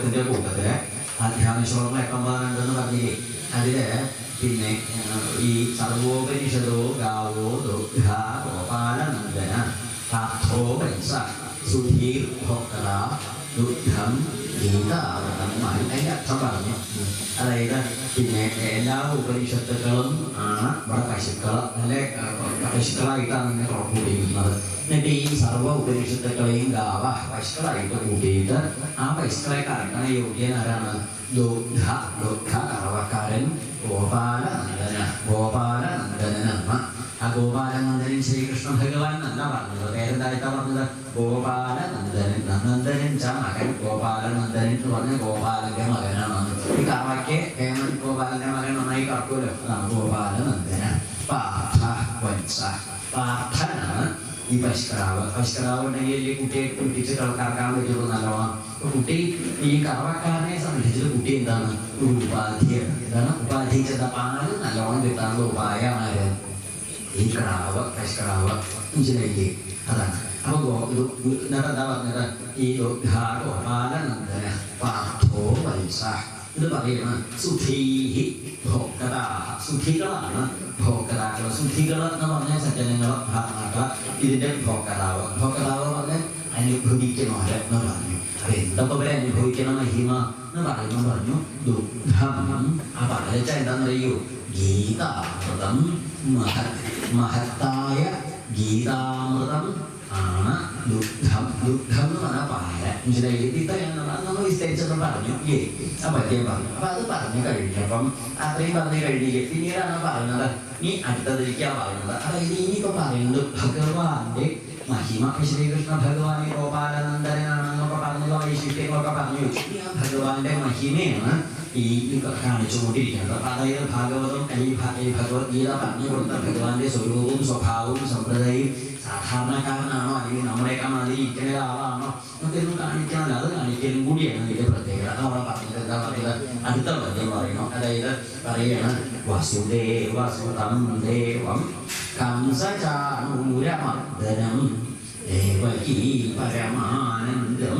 ശ്ലോകത്തിന്റെ കൂട്ടത്തില് അധ്യാന ശ്ലോകം എട്ടൊമ്പതാണെന്ന് പറഞ്ഞില്ലേ അതില് പിന്നെ ആ, ഈ സർവോപനിഷദോ ഗാവോ ദുർഗ ഗോപാലനന്ദന പാർത്ഥോ വത്സ സുധീർ ഭോക്ത ദുഗ്ധം ഗീതാവൃതം അതിന്റെ അർത്ഥം പറഞ്ഞു. അതായത് പിന്നെ എല്ലാ ഉപനിഷത്തുക്കളും ആണ് ഇവിടെ പശുക്കൾ നല്ല പശുക്കളായിട്ടാണ് ഇങ്ങനെ കൂട്ടിയിരിക്കുന്നത് എന്നിട്ട് ഈ സർവ ഉപനിഷത്തുക്കളെയും ഗാവ പശുക്കളായിട്ട് കൂട്ടിയിട്ട് ആ പശുക്കളെ കറക്കണ യോഗ്യൻ ആരാണ്? ദുഗ്ധ ദുഗ്ധ കറവക്കാരൻ ഗോപാലനന്ദന ഗോപാലനന്ദനമ്മ. ആ ഗോപാലനന്ദനൻ ശ്രീകൃഷ്ണ ഭഗവാൻ എന്നല്ല പറഞ്ഞത്? പേരെന്തായിട്ടാ പറഞ്ഞത്? ഗോപാലനന്ദനൻ നന്ദനൻ ച മകൻ ഗോപാലനന്ദനൻ എന്ന് പറഞ്ഞ ഗോപാലന്റെ മകനാണ് ഈ കാവയ്ക്ക് ഹേമൻ ഗോപാലന്റെ മകൻ നന്നായി കറക്കൂലോ അതാണ് ഗോപാലനന്ദന. പാർത്ഥ വത്സ. പാർത്ഥനാണ് ഈ പശുക്കറാവ് പശുക്കറാവ് ഉണ്ടെങ്കിൽ ഈ കുട്ടിയെ കുട്ടിച്ച് കറക്കാൻ പറ്റുള്ളൂ നല്ലതാണ് കുട്ടി ഈ കറവക്കാരനെ സംബന്ധിച്ചിട്ട് കുട്ടി എന്താണ്? ഒരു ഉപാധിയാണ് എന്താണ്? ഉപാധി ചെന്ന പാൽ നല്ലോണം കിട്ടാനുള്ള ഉപായമാണ് ഈ കിടാവ് പശുക്കിടാവ് അതാണ്. അപ്പോൾ എന്താ പറഞ്ഞത് ഈ ദുർഗാ ഗോപാലനന്ദന പാർത്ഥോ വത്സ. ഇത് പറയുന്ന സുധീഹി ഭോക്താ സുധികളാണ് ഭോക്താക്കൾ സുധികൾ എന്ന് പറഞ്ഞാൽ സജ്ജനങ്ങൾ ഭാഗമാക്കുക ഇതിന്റെ ഭോക്താവ് ഭോക്താവ് പറഞ്ഞാൽ അനുഭവിക്കണോര് എന്ന് പറഞ്ഞു. അപ്പൊ എന്തൊക്കെ പോലെ അനുഭവിക്കണം മഹിമ എന്ന് പറയുമ്പോൾ പറഞ്ഞു ദുഃഖം. ആ പറഞ്ഞ എന്താണെന്നറിയോ ഗീതാമൃതം മഹത് മഹത്തായ ഗീതാമൃതം ആണ് ദുഃഖം ദുഗ്ധം എന്ന് പറഞ്ഞാൽ പാല മനസ്സിലായി ഇത്രയാണ് നമ്മൾ വിസ്തരിച്ചൊന്നും പറഞ്ഞു ഏ ആ പറ്റിയ പറഞ്ഞു. അപ്പൊ അത് പറഞ്ഞു കഴിഞ്ഞപ്പം അത്രയും പറഞ്ഞു കഴിഞ്ഞില്ലേ പിന്നീടാണ് പറയുന്നത്. നീ അടുത്തതിലേക്കാ പറയുന്നത്. അതായത് ഇനിയിപ്പോ പറയുന്നത് ഭഗവാന്റെ മഹിമ. ശ്രീകൃഷ്ണ ഭഗവാൻ ഗോപാലനന്ദനാണെന്നൊക്കെ പറഞ്ഞു വൈശിഷ്ട്യങ്ങളൊക്കെ പറഞ്ഞു. ആ ഭഗവാന്റെ മഹിമയാണ് ഈ കാണിച്ചുകൊണ്ടിരിക്കുന്നത് അതായത് ഭാഗവതം ഈ ഭഗവത്ഗീത പറഞ്ഞു കൊടുത്ത ഭഗവാന്റെ സ്വരൂപവും സ്വഭാവവും സമ്പ്രദായവും സാധാരണക്കാരനാണോ അല്ലെങ്കിൽ നമ്മളെക്കാൾ മാതിരി ഇരിക്കുന്ന ആളാണോ എന്നൊക്കെയൊന്നും കാണിക്കാനല്ല. അത് കാണിക്കലും കൂടിയാണ് ഇതിന്റെ പ്രത്യേകത. അത് അവിടെ പറഞ്ഞത്. എന്താ പറയുക അടുത്ത പദ്യം പറയണം അതായത് പറയാണ് വസുദേവ സുതം ദേവം കംസചാണൂരമർദ്ദനം ദേവകീ പരമാനന്ദം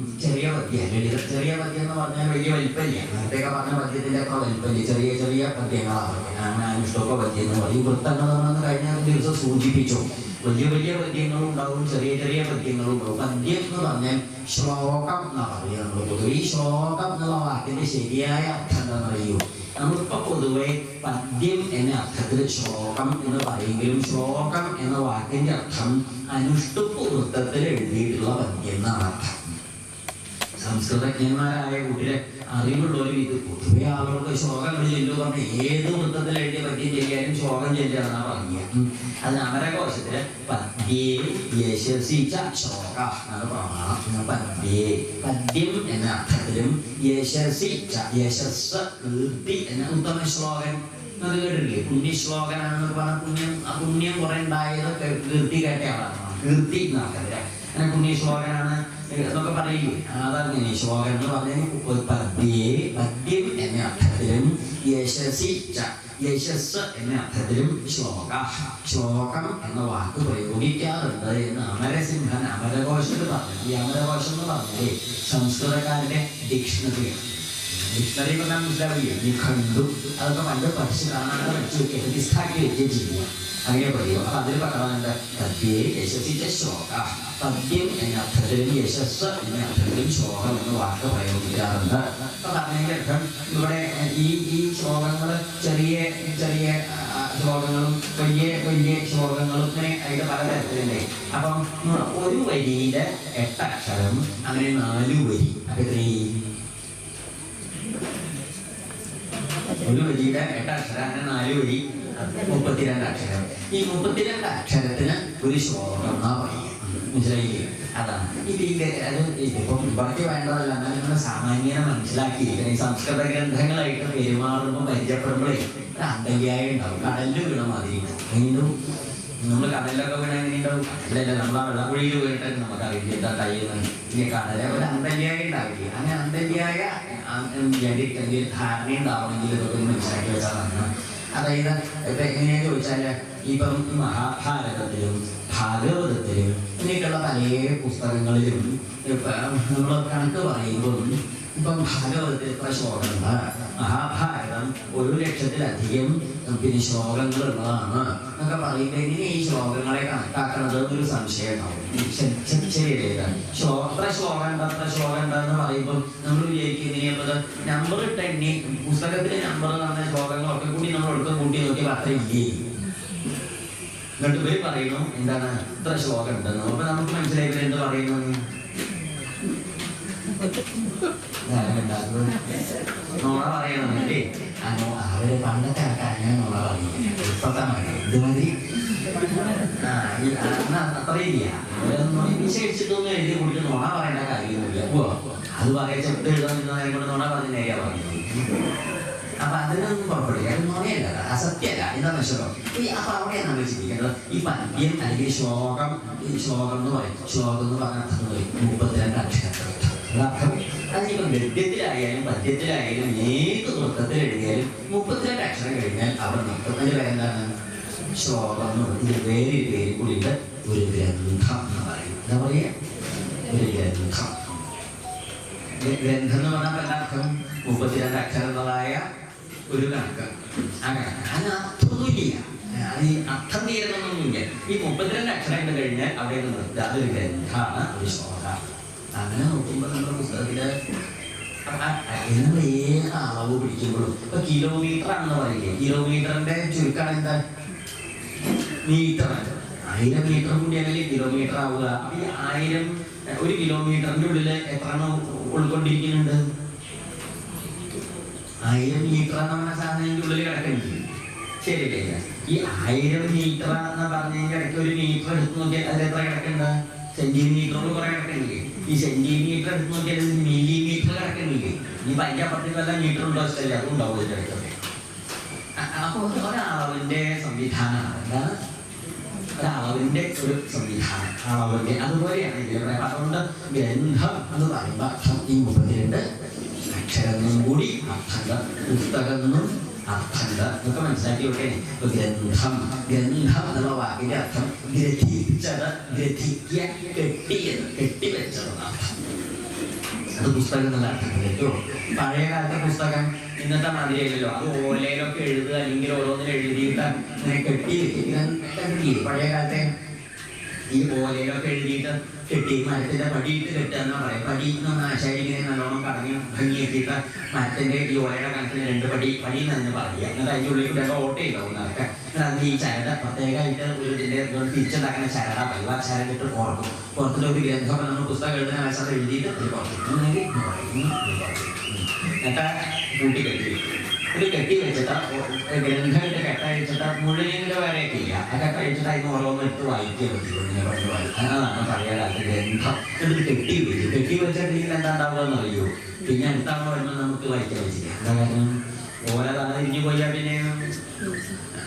ചെറിയ പദ്യം ലളിത ചെറിയ പദ്യം എന്ന് പറഞ്ഞാൽ വലിയ വലിപ്പല്ല? നേരത്തെയൊക്കെ പറഞ്ഞ പദ്യത്തിന്റെയൊക്കെ വലിപ്പല്ല? ചെറിയ ചെറിയ പദ്യങ്ങളാണ്. അങ്ങനെ അനുഷ്ഠമൊക്കെ പദ്യം എന്ന് പറയും. വൃത്തങ്ങളെന്ന് കഴിഞ്ഞ ദിവസം സൂചിപ്പിച്ചു. വലിയ വലിയ പദ്യങ്ങളും ഉണ്ടാവും ചെറിയ ചെറിയ പദ്യങ്ങളും ഉണ്ടാവും. പദ്യം എന്ന് പറഞ്ഞാൽ ശ്ലോകം എന്നാ പറയുക നമ്മൾ പൊതുവെ. ഈ ശ്ലോകം എന്നുള്ള വാക്കിന്റെ ശരിയായ അർത്ഥം എന്താണെന്ന് അറിയൂ? നമ്മളിപ്പോ പൊതുവെ പദ്യം എന്ന അർത്ഥത്തിൽ ശ്ലോകം എന്ന് പറയുമെങ്കിലും ശ്ലോകം എന്ന വാക്കിന്റെ അർത്ഥം അനുഷ്ടുപ്പ് വൃത്തത്തിൽ എഴുതിയിട്ടുള്ള പദ്യം എന്നാണ് അർത്ഥം. സംസ്കൃതജ്ഞന്മാരായ കൂട്ടിലെ അറിവുള്ളവരും ഇത് പൊതുവെ ആളുകൾക്ക് ശോകം ചെല്ലു പറഞ്ഞ ഏത് വൃത്തത്തിൽ എഴുതിയ പദ്യം ചെയ്യാനും ശോകം ചെല്ലാന്നാ പറഞ്ഞത് അത് അവരെ കോശത്തിൽ പദ്യേ യശസി ശോക എന്നാണ് പ്രമാണം. പദ്യേ പദ്യം എന്ന അർത്ഥത്തിലും യശസി ച യശസ് കീർത്തി എന്ന ഉത്തമ ശ്ലോകൻ അത് കേട്ടിട്ടില്ലേ? പുണ്യശ്ലോകനാണെന്ന് പറഞ്ഞ പുണ്യം ആ പുണ്യം കുറെ ഉണ്ടായത് കീർത്തി കേട്ടയാളാണ്. കീർത്തി എന്നാക്കല്ലേ അങ്ങനെ പുണ്യശ്ലോകനാണ് എന്നൊക്കെ പറയില്ലേ അതങ്ങനെ ശ്ലോകം എന്ന് പറഞ്ഞാൽ പദ്യേ പദ്യം എന്ന അർത്ഥത്തിലും യശസി യശസ് എന്ന അർത്ഥത്തിലും ശ്ലോക ശ്ലോകം എന്ന വാക്ക് പ്രയോഗിക്കാറുണ്ട് എന്ന് അമരസിംഹൻ അമരകോശത്തിൽ പറഞ്ഞു ഈ അമരകോശം എന്ന് പറഞ്ഞത് സംസ്കൃതക്കാരുടെ ഡിക്ഷണറിയാണ് ഡിക്ഷണറി പറഞ്ഞാൽ അതൊക്കെ പണ്ട് പഠിച്ച് കാണാതെ പ്രതിഷ്ഠാക്കി വെക്കുകയും ചെയ്യുക. അങ്ങനെ പറയും. അപ്പൊ അതിൽ പറയുന്നുണ്ട് തദ്യേ യശസിന്റെ ശ്ലോക തദ്യം എന്ന അർത്ഥത്തിലും യശസ് എന്ന അർത്ഥത്തിലും ശ്ലോകം എന്ന വാക്ക് പ്രയോഗിക്കാറുണ്ട് അപ്പൊ പറഞ്ഞതിന്റെ അർത്ഥം ഇവിടെ ഈ ഈ ശ്ലോകങ്ങൾ ചെറിയ ചെറിയ ശ്ലോകങ്ങളും വലിയ വലിയ ശ്ലോകങ്ങളും ഇങ്ങനെ അതിന്റെ പല തരത്തിലുണ്ട് അപ്പം ഒരു വരിയിലെ എട്ടക്ഷരം അങ്ങനെ നാലു വരി. അപ്പൊ ഒരു വരിയുടെ എട്ട് അക്ഷരം അങ്ങനെ നാല് വരി. മുപ്പത്തിരണ്ട് അക്ഷരം. ഈ മുപ്പത്തിരണ്ട് അക്ഷരത്തിന് ഒരു ശ്ലോകം മനസ്സിലായില്ലേ? അതാണ് ഇത് ഇത് അത് ഇതിപ്പം ഇവിടേക്ക് വേണ്ടതല്ല. എന്നാൽ നമ്മൾ സാമാന്യനെ മനസ്സിലാക്കി ഈ സംസ്കൃത ഗ്രന്ഥങ്ങളായിട്ട് പെരുമാറുമ്പോൾ പരിചയപ്പെടുമ്പോഴേ അന്തര്യായ ഉണ്ടാവും. കടലിൽ വീണ മാതിരി. വീണ്ടും നമ്മൾ കടലിലൊക്കെ വീണ എങ്ങനെയുണ്ടാവും അല്ലല്ല നമ്മൾ ആ വെള്ളക്കുഴിയിൽ വീണിട്ട് നമുക്ക് അറിയില്ല എന്താ കഴിയുന്നത് ഇനി കടലെ ഒരു അന്തങ്കിയായി ഉണ്ടാവില്ല? അങ്ങനെ അന്തര്യായ ധാരണ ഉണ്ടാവണമെങ്കിൽ ഇതൊക്കെ മനസ്സിലാക്കി വെച്ചാൽ അതായത് ഇപ്പൊ എങ്ങനെയാ ചോദിച്ചാൽ ഇപ്പം മഹാഭാരതത്തിലും ഭാഗവതത്തിലും ഇങ്ങനെയൊക്കെയുള്ള പല പുസ്തകങ്ങളിലും നമ്മൾ കണക്ക് പറയുമ്പോൾ ഇപ്പം ഭാഗവതത്തിൽ എത്ര ശ്ലോകങ്ങൾ മഹാഭാരതം ഒരു ലക്ഷത്തിലധികം പിന്നെ ശ്ലോകങ്ങൾ ഉള്ളതാണ് എന്നൊക്കെ പറയുമ്പോൾ എങ്ങനെ ഈ ശ്ലോകങ്ങളെ കണക്കാക്കണത് എന്നൊരു സംശയം ഉണ്ടാവും. ശരിയല്ലേ ശ്ലോ എത്ര ശ്ലോകം ഉണ്ട് അത്ര ശ്ലോകം എന്ന് പറയുമ്പോൾ നമ്മൾ വിചാരിക്കുന്നത് നമ്പർ എണ്ണി പുസ്തകത്തിലെ നമ്പർ പറഞ്ഞ ശ്ലോകങ്ങളൊക്കെ കൂടി നമ്മൾ ഒടുക്കം കൂട്ടി നോക്കി അത്രയില്ലേ എന്നിട്ട് പോയി പറയുന്നു എന്താണ്? ഇത്ര ശ്ലോകം ഉണ്ടെന്ന് അപ്പൊ നമുക്ക് മനസ്സിലായി എന്ത് പറയുന്നു പറയണം അല്ലേ? അവർ പണ്ടത്തെ ആൾക്കാരെ നോണ പറയുന്നത്. ഇപ്പത്തെ മതി ഇത് മതി വിശേഷിച്ചിട്ടൊന്നും എഴുതി കൊടുത്ത് നോണ പറയേണ്ട കാര്യമൊന്നുമില്ല അത് പറയാൻ ചെപ്പ് എഴുതാൻ കൊണ്ട് നോണ പറഞ്ഞ നേരെയാ പറഞ്ഞത് അപ്പൊ അതിനൊന്നും കുഴപ്പമില്ല അത് നുണയല്ല അത് അസത്യമല്ല എന്താണെന്ന് വെച്ചോ ഈ അപ്പൊ അവിടെയാണ് നമ്മൾ ചിന്തിക്കേണ്ടത് ഈ പദ്യം അല്ലെങ്കിൽ ശ്ലോകം ഈ ശ്ലോകം എന്ന് പറയും ശ്ലോകം എന്ന് പറഞ്ഞ മുപ്പത്തിരണ്ട് അക്ഷരങ്ങൾ അതിനിപ്പോ ഗദ്യത്തിലായാലും പദ്യത്തിലായാലും ഏത് നൃത്തത്തിൽ എഴുതിയാലും മുപ്പത്തിരണ്ട് അക്ഷരം കഴിഞ്ഞാൽ അവർ നൃത്തം അതിന്റെ പേരെന്താണ് ശ്ലോകം ഇത് വേറെ പേര് കൂടിയിട്ട് ഒരു ഗ്രന്ഥം എന്ന് പറയും എന്താ പറയുക? ഒരു ഗ്രന്ഥം. ഗ്രന്ഥം എന്ന് പറഞ്ഞാൽ അർത്ഥം? മുപ്പത്തിരണ്ട് അക്ഷരങ്ങളായ ഒരു കണക്ക്. അങ്ങനെ. അതിന് അത് അർത്ഥം തീരുന്നൊന്നുമില്ല ഈ മുപ്പത്തിരണ്ട് അക്ഷരങ്ങൾ കണ്ടു കഴിഞ്ഞാൽ അവിടെ നിന്ന് നിർത്തുക അതൊരു ഗ്രന്ഥമാണ് ഒരു ശ്ലോക അങ്ങനെ നോക്കുമ്പോൾ നമ്മുടെ പുസ്തകത്തിൽ ഏത് അളവ് പിടിക്കുമ്പോഴും. ഇപ്പൊ കിലോമീറ്റർ ആണെന്ന് പറയില്ലേ കിലോമീറ്ററിന്റെ ചുരുക്കാണ് എന്താ? മീറ്റർ ആയിരം മീറ്റർ കൂടിയാണല്ലേ കിലോമീറ്റർ ആവുക. അപ്പൊ ഈ ആയിരം ഒരു കിലോമീറ്ററിന്റെ ഉള്ളിൽ എത്ര ഉൾക്കൊണ്ടിരിക്കുന്നുണ്ട്? ആയിരം മീറ്റർ എന്ന് പറഞ്ഞ സാധനം അതിന്റെ ഉള്ളിൽ കിടക്കുന്നില്ല? ശരിയല്ലേ ഈ ആയിരം മീറ്റർ എന്ന് പറഞ്ഞതിന്റെ ഇടയ്ക്ക് ഒരു മീറ്റർ എടുത്ത് നോക്കിയാൽ അതിൽ എത്ര കിടക്കണ്ട സെന്റിമീറ്ററോട് കുറെ കിടക്കണില്ലേ ഈ സെന്റിമീറ്റർ എടുത്ത് നോക്കിയാൽ മില്ലിമീറ്റർ കിടക്കണില്ലേ ഈ അതിന്റെ അപ്പുറത്തേക്ക് വല്ല മീറ്റർ ഉണ്ടോ ശരി അതും ഉണ്ടാവും അപ്പോൾ ഒരളവിന്റെ സംവിധാനമാണ് എന്താണ് ഒരു സംവിധാനം അവരുടെ അതുപോലെയാണ് പറയുന്നത് അതുകൊണ്ട് ഗ്രന്ഥം എന്ന് പറയുമ്പോൾ അർത്ഥം ഈ മുപ്പത്തിരണ്ട് അക്ഷരങ്ങളും കൂടി അർത്ഥം പുസ്തകങ്ങളും അർത്ഥങ്ങൾ ഇതൊക്കെ മനസ്സിലാക്കി വെക്കേ ഗ്രന്ഥം ഗ്രന്ഥം എന്നുള്ള വാക്കിന്റെ അർത്ഥം ഗ്രഥിച്ചത് ഗ്രഥിക്കുക കെട്ടിയത് കെട്ടിവെച്ചതെന്ന് അർത്ഥം. അത് പുസ്തകം എന്നുള്ള അർത്ഥത്തിലേക്കോ പഴയ കാലത്തെ പുസ്തകം ഇന്നത്തെ മാതിരിയല്ലോ അത് ഓൺലൈനൊക്കെ എഴുതുക അല്ലെങ്കിൽ ഓരോന്നിനും എഴുതിയിട്ട് കെട്ടി ഇങ്ങനെ കെട്ടി പഴയ കാലത്തെ ഈ ഓലയിലൊക്കെ എഴുതിയിട്ട് കെട്ടി മരത്തിന്റെ പടിയിട്ട് കെട്ടുക പറയാം പറയും പടി എന്ന് പറഞ്ഞാൽ നല്ലോണം കടങ്ങി ഭംഗിയാക്കിയിട്ട് മരത്തിന്റെ ഈ ഓലയുടെ കണക്കിന് രണ്ട് പടി പടി എന്ന് തന്നെ പറയുക. എന്നിട്ട് അതിന്റെ ഉള്ളിൽ കൂടെ ഓട്ടയുണ്ടാവും അതൊക്കെ എന്നിട്ട് അതിന് ഈ ചരട പ്രത്യേകമായിട്ട് ഒരു ഇതിന്റെ തിരിച്ചുണ്ടാക്കുന്ന ചരട ആ ചരടിട്ട് ഓർക്കും പുറത്തുള്ള ഒരു ഗ്രന്ഥമൊക്കെ നമ്മൾ പുസ്തകം എഴുതുന്ന ആവശ്യം എഴുതിയിട്ട് പുറത്തു എന്നിട്ട് കൂട്ടി കെട്ടി. ഇത് കെട്ടി വെച്ചിട്ട് ഗ്രന്ഥമായിട്ട് കെട്ടഴിച്ചിട്ട് മുഴുവന്റെ വരെയൊക്കെ ഇല്ല അതൊക്കെ കെട്ടഴിച്ചിട്ട് അതിന് ഓരോന്ന് എടുത്ത് വായിക്കുക ഇങ്ങനെ പണ്ട് വായിക്കും അതാണ് കാലത്ത് ഗ്രന്ഥം എന്നിട്ട് കെട്ടി വെച്ചു. കെട്ടി വെച്ചിട്ടുണ്ടെങ്കിൽ എന്താ ഉണ്ടാവുക അറിയോ? പിന്നെ അടുത്താവുന്ന വരുമ്പോൾ നമുക്ക് വായിക്കാൻ പറ്റില്ല. എന്താ കാരണം ഓല തല തിരിഞ്ഞു പോയാൽ പിന്നെ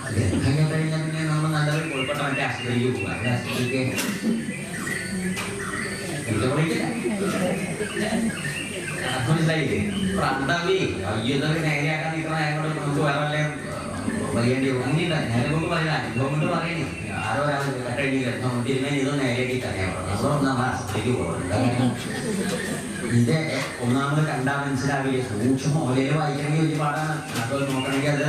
ഗ്രന്ഥം കേട്ടുകഴിഞ്ഞാൽ പിന്നെ നമ്മൾ നല്ലൊരു കൊഴുപ്പട്ട മറ്റേ ആശുപത്രിക്ക് പോകുക അവിടെ ആശുപത്രിക്ക്? എന്താ മനസ്സിലായില്ലേ കൊണ്ട് കൊണ്ട് ഒന്നാമത് കണ്ടാൽ മനസ്സിലാവില്ല? സൂക്ഷ്മം ഓലയിൽ വായിക്കണമെങ്കിൽ വലിയ പാടാണ്. അപ്പോൾ നോക്കണമെങ്കിൽ അത്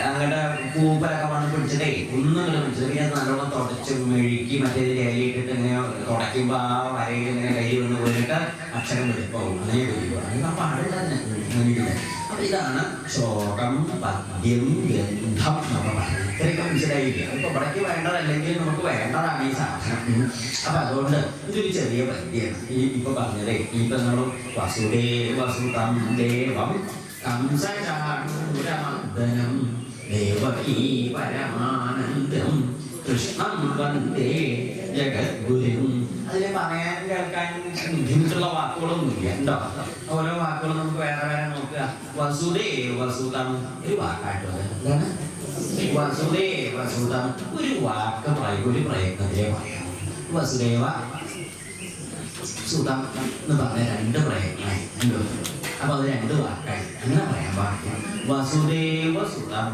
അങ്ങോട്ട് പൂപ്പലൊക്കെ വന്ന് പിടിച്ചിട്ടേ ഒന്നും ചെറിയ നല്ലോണം തുടച്ച് മെഴുക്കി മറ്റേ ഇലയിട്ടിട്ട് ഇങ്ങനെ തുടയ്ക്കുമ്പോൾ ആ വരയിൽ ഇങ്ങനെ കൈ വന്ന് പോയിട്ട് അക്ഷരം വെളുപ്പാവും. അങ്ങനെ വെളുപ്പാണ് അങ്ങനെ പാടില്ല തന്നെ? അപ്പൊ ഇതാണ് ശ്ലോകം പദ്യം ഗന്ധം നമ്മൾ ഇത്രയൊക്കെ മനസ്സിലായില്ല? ഇപ്പൊ ഇവിടേക്ക് വേണ്ടതല്ലെങ്കിൽ നമുക്ക് വേണ്ടതാണ് ഈ സാധനം. അതുകൊണ്ട് ഇതൊരു ചെറിയ പദ്യമാണ് ഈ ഇപ്പൊ പറഞ്ഞതേ ഇപ്പൊ നമ്മൾ വസുദേവ വസുതം ദേവം കംസചാണൂരമർദ്ദനം. ദേവകീ പരമാനന്ദം കൃഷ്ണം വന്ദേ ജഗദ്ഗുരും അതിൽ പറയാനും കേൾക്കാനും ബുദ്ധിമുട്ടുള്ള വാക്കുകളൊന്നുമില്ല ഉണ്ടോ ഓരോ വാക്കുകൾ നമുക്ക് വേറെ വേറെ നോക്കുക. വസുദേ വസുതം ഒരു വാക്കായിട്ട് വരാം. എന്താണ്? വസുദേവ വസുതം ഒരു വാക്ക് പറയും ഒരു പ്രയത്നത്തിലേ പറയാം വസുദേവ സുതം എന്ന് പറഞ്ഞ രണ്ട് പ്രയത്നമായി. എന്തോ അപ്പൊ അത് രണ്ട് വാക്കായി അങ്ങനെ പറയാൻ പാടില്ല വസുദേവ സുതം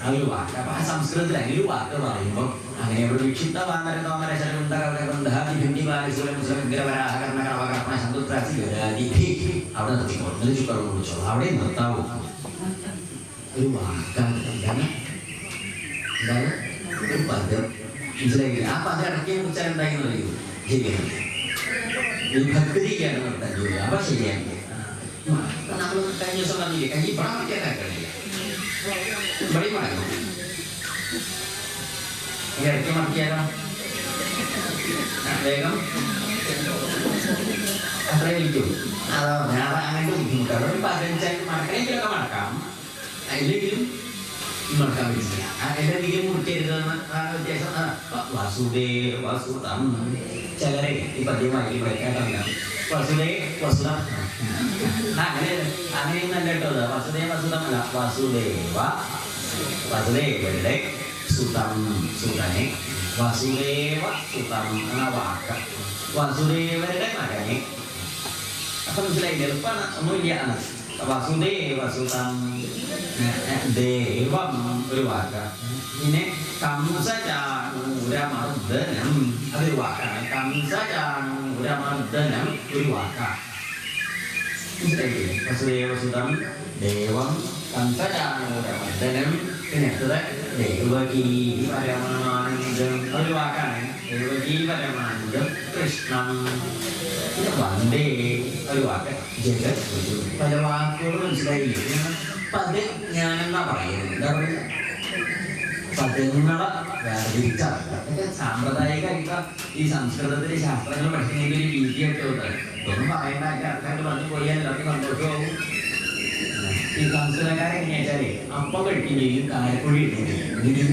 അതൊരു വാക്ക് അപ്പൊ ആ സംസ്കൃതത്തിൽ അങ്ങനെ ഒരു വാക്ക് പറയുമ്പോൾ അങ്ങനെ ഒരു വിക്ഷിപ്ത വാനര തോമര ശരമുണ്ട കവലബന്ധ ഭിണ്ടി ബാലസുരം വിഗ്രവരാഹകരണ കവകർപ്പണ ശബ്ദത്രാസി ഗരാദി അവിടെ നിർത്തിക്കോ എന്നിട്ട് ചുക്കറവ് കുടിച്ചോളൂ അവിടെ നിർത്താവൂ ഒരു വാക്കാണ് എന്താണ് എന്താണ് ഒരു പദം മനസ്സിലായില്ല ആ പദം ഇടയ്ക്ക് കുറിച്ചാൽ എന്തായെന്ന് അറിയൂ ശരിയാണ് ഒരു ഭക്തിക്കാണ് നിർത്താൻ ജോലി അപ്പൊ ശരിയാണ് നമ്മൾ കഴിഞ്ഞ ദിവസം പറഞ്ഞില്ലേ കൈ പണം ഇവിടെ മടങ്ങും ഈ മടക്കിയാലോ വേഗം അത്രേ ഇരിക്കും അതാ. അത് അങ്ങനത്തെ ബുദ്ധിമുട്ടാണ് ഒരു പതിനഞ്ചായിട്ട് മടക്കണമെങ്കിലൊക്കെ മടക്കാം അതിലെങ്കിലും മടക്കാൻ പറ്റില്ല എന്തെങ്കിലും മുറിക്കരുതെന്ന് ആണ് വ്യത്യാസം ആ, വ- വസുദേ വസുതം ചിലരെ ഈ പദ്യം വായിക്കുമ്പോഴേക്കാട്ടല്ല വസുദേ വസുതം അങ്ങനെ അങ്ങനെയൊന്നും അല്ല കേട്ടോ. വസുദേ വസുതം അല്ല. വസുദേവ വസുദേവരുടെ സുതം സുതനെ. വസുദേവ സുതം എന്ന വാക്ക്. വസുദേവരുടെ മകനെ. അപ്പൊ മനസ്സിലായില്ലേ? എളുപ്പമാണ്. ഒന്നുമില്ല. വസുദേവ സുതം ദേവം ഒരു വാക്ക്. പിന്നെ കംസചാണൂരമർദ്ദനം അതൊരു വാക്കാണ്. കംസചാണൂരമർദ്ദനം ഒരു വാക്കാണ് മനസ്സിലായില്ലേ ദേവം കംസചാണൂരമർദ്ദനം പിന്നെ അടുത്തത് ദേവകീ പരമാനന്ദം. ഒരു വാക്കാണ്. ദേവകീ പരമാനന്ദം കൃഷ്ണം. വന്ദേ. ഒരു വാക്ക്. ജഗത് പല വാക്കുകൾ മനസ്സിലായില്ലേ? പദജ്ഞാനം എന്നാ പറയുന്നത്? എന്താ പറയുക പദങ്ങളെ വേർതിരിച്ചറിയുക സാമ്പ്രദായികമായിട്ട് ഈ സംസ്കൃതത്തിലെ ശാസ്ത്രങ്ങൾ പഠിക്കുന്നതിന്റെ ഒരു രീതിയൊക്കെ ഉണ്ട് ഇതൊന്നും പറയേണ്ട ആൾക്കാർ പറഞ്ഞു പോയാൽ എല്ലാവർക്കും സന്തോഷമാവും. ഈ സംസ്കൃതക്കാരെ എങ്ങനെയാ വെച്ചാലേ അപ്പം കഴിക്കുകയും കാലക്കുഴി ഇടുകയും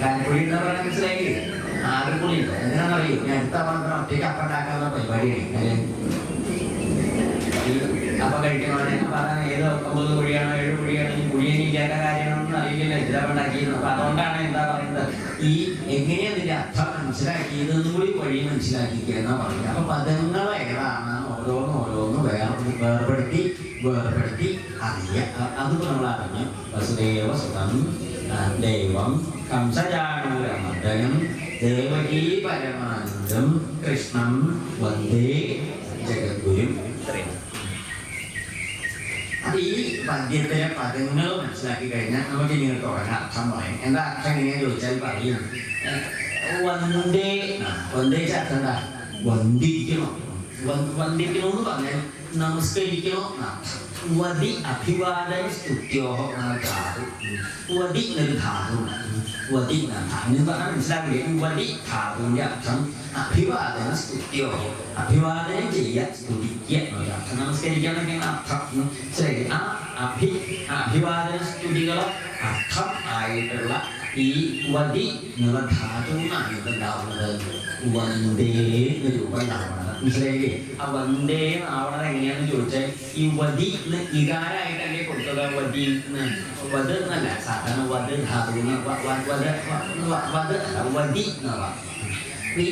കാലപ്പൊടി എന്താ പറയാൻ മനസ്സിലായി ആറുപുളി ഉണ്ടോ എന്തിനാണെന്നറിയോ ഞാൻ അടുത്ത മാത്രം ഒറ്റയ്ക്ക് അപ്പം ഉണ്ടാക്കാനുള്ള പരിപാടിയാണ് കഴിക്കണോടെ ഏത് ഒമ്പത് കുഴിയാണോ ഏഴ് കുഴിയാണോ ഈ കുഴിയനി ഇല്ലാത്ത കാര്യമാണെന്ന് അറിയില്ല ഇതിലാ അപ്പൊ അതുകൊണ്ടാണ് എന്താ പറയുന്നത് ഈ എങ്ങനെയാ ഇതിന്റെ അർത്ഥം മനസ്സിലാക്കിയതെന്നും കൂടി വഴി മനസ്സിലാക്കിക്കുക എന്നാ പറയുന്നത്. അപ്പൊ പദങ്ങൾ ഏതാണ്? ഓരോന്ന് ഓരോന്ന് വേർ വേർപെടുത്തി വേർപെടുത്തി അറിയുക അത് നമ്മൾ അറിഞ്ഞു. വസുദേവ സുതം ദൈവം കംസജാനൂരമർദ്ദനം ദേവകീ പരമാനന്ദം കൃഷ്ണം വന്ദേ ജഗദ്ഗുരും. ഇത്രയും അപ്പൊ ഈ പദ്യത്തിലെ പദങ്ങൾ മനസ്സിലാക്കി കഴിഞ്ഞാൽ നമുക്ക് ഇനി തുടങ്ങാം അർത്ഥം പറയും എന്താ അർത്ഥം എങ്ങനെയാ ചോദിച്ചാൽ പറയും വന്ദേ വന്ദേച്ച അർത്ഥം എന്താ വന്ദിക്കണോ วดิอภิวาได้สุดยอนาถาวดิเนันถาววดิเนันถานึกว่านั้นสร้างเรียนวดิถาวรุยายทั้อภิวาได้สุดยออภิวาได้จียสุดยอเนี่ยทั้งนั้นเสียยังไม่อัพทักนะเสียอัพอภิอภิวาได้สุดยออัพทักไอเป็นละ ഈ വടി എന്നുള്ള ധാതു എന്നാണ് ഇതുണ്ടാവുന്നത് വന്ദേ എന്ന് രൂപം ഉണ്ടാവുന്നത് മനസ്സിലായില്ലേ? ആ വന്ദേ ആവണത് എങ്ങനെയാണെന്ന് ചോദിച്ചാൽ ഈ വതി എന്ന് ഇകാരായിട്ടല്ലേ കൊടുത്തത്? വതി വത് എന്നല്ല സാധാരണ വത് ധാതു വത് വത് അല്ല വതി എന്ന് പറഞ്ഞു ഈ